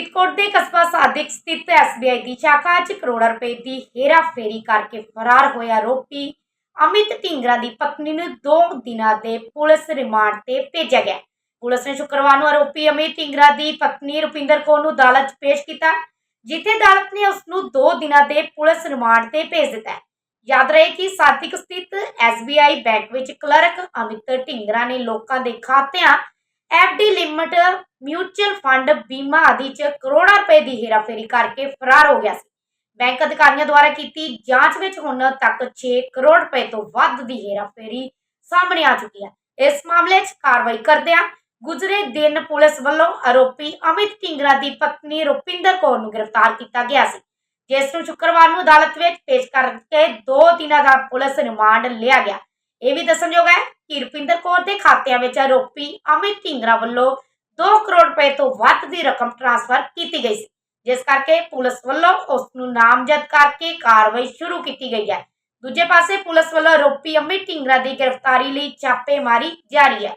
ਫਰੀਦਕੋਟ ਦੇ ਕਸਬਾ ਸਾਦਿਕ ਸਥਿਤ ਐਸਬੀਆਈ ਦੀ ਸ਼ਾਖਾ 'ਚ ਕਰੋੜਾਂ ਰੁਪਏ ਦੀ ਹੇਰਾਫੇਰੀ ਕਰਕੇ ਫਰਾਰ ਹੋਇਆ ਆਰੋਪੀ। ਅਮਿਤ ਢਿੰਗਰਾ ਦੀ ਪਤਨੀ ਨੂੰ 2 ਦਿਨਾਂ ਦੇ ਪੁਲਿਸ ਰਿਮਾਂਡ ਤੇ ਭੇਜਿਆ ਗਿਆ। ਪੁਲਿਸ ਨੇ ਸ਼ੁੱਕਰਵਾਰ ਨੂੰ ਆਰੋਪੀ ਅਮਿਤ ਢਿੰਗਰਾ ਦੀ ਪਤਨੀ ਰੁਪਿੰਦਰ ਕੌਰ ਨੂੰ ਅਦਾਲਤ 'ਚ ਪੇਸ਼ ਕੀਤਾ, ਜਿੱਥੇ ਅਦਾਲਤ ਨੇ ਉਸ ਨੂੰ 2 ਦਿਨਾਂ ਦੇ ਪੁਲਿਸ ਰਿਮਾਂਡ ਤੇ ਭੇਜ ਦਿੱਤਾ ਯਾਦ ਰਹੇ ਕਿ ਸਾਦਿਕ ਸਥਿਤ ਐਸਬੀਆਈ ਬੈਂਕ ਵਿੱਚ ਕਲਰਕ ਅਮਿਤ ਢਿੰਗਰਾ ਨੇ ਲੋਕਾਂ ਦੇ ਖਾਤਿਆਂ ਐਫਡੀ ਲਿਮਟ ਮਿਊਚੁਅਲ ਫੰਡ ਬੀਮਾ ਆਦਿ ਚ ਕਰੋੜਾਂ ਰੁਪਏ ਦੀ ਹੇਰਾਫੇਰੀ ਕਰਕੇ ਫਰਾਰ ਹੋ ਗਿਆ ਸੀ। ਬੈਂਕ ਅਧਿਕਾਰੀਆਂ ਦੁਆਰਾ ਕੀਤੀ ਜਾਂਚ ਵਿੱਚ ਹੁਣ ਤੱਕ 6 ਕਰੋੜ ਰੁਪਏ ਤੋਂ ਵੱਧ ਦੀ ਹੇਰਾਫੇਰੀ ਸਾਹਮਣੇ ਆ ਚੁੱਕੀ ਹੈ। ਇਸ ਮਾਮਲੇ 'ਚ ਕਾਰਵਾਈ ਕਰਦਿਆਂ ਗੁਜ਼ਰੇ ਦਿਨ ਪੁਲਿਸ ਵੱਲੋਂ ਆਰੋਪੀ ਅਮਿਤ ਢਿੰਗਰਾ ਦੀ ਪਤਨੀ ਰੁਪਿੰਦਰ ਕੌਰ ਨੂੰ ਗ੍ਰਿਫਤਾਰ ਕੀਤਾ ਗਿਆ ਸੀ। ਜਿਸ ਨੂੰ ਸ਼ੁੱਕਰਵਾਰ ਨੂੰ ਅਦਾਲਤ ਵਿੱਚ ਪੇਸ਼ ਕਰਕੇ 2 ਦਿਨਾਂ ਦਾ ਪੁਲਿਸ ਰਿਮਾਂਡ ਲਿਆ ਗਿਆ। ਇਹ ਵੀ ਦੱਸਣਯੋਗ ਹੈ ਕਿ ਰੁਪਿੰਦਰ ਕੌਰ ਦੇ ਖਾਤਿਆਂ ਵਿੱਚ ਆਰੋਪੀ ਅਮਿਤ ਢਿੰਗਰਾ ਵੱਲੋਂ 2 ਕਰੋੜ ਰੁਪਏ ਤੋਂ ਵੱਧ ਦੀ ਰਕਮ ਟ੍ਰਾਂਸਫਰ ਕੀਤੀ ਗਈ ਸੀ, ਜਿਸ ਕਰਕੇ ਪੁਲਿਸ ਵੱਲੋਂ ਉਸ ਨੂੰ ਨਾਮਜ਼ਦ ਕਰਕੇ ਕਾਰਵਾਈ ਸ਼ੁਰੂ ਕੀਤੀ ਗਈ ਹੈ। ਦੂਜੇ ਪਾਸੇ ਪੁਲਿਸ ਵੱਲੋਂ ਆਰੋਪੀ ਅਮਿਤ ਢਿੰਗਰਾ ਦੀ ਗ੍ਰਿਫਤਾਰੀ ਲਈ ਛਾਪੇਮਾਰੀ ਜਾਰੀ ਹੈ।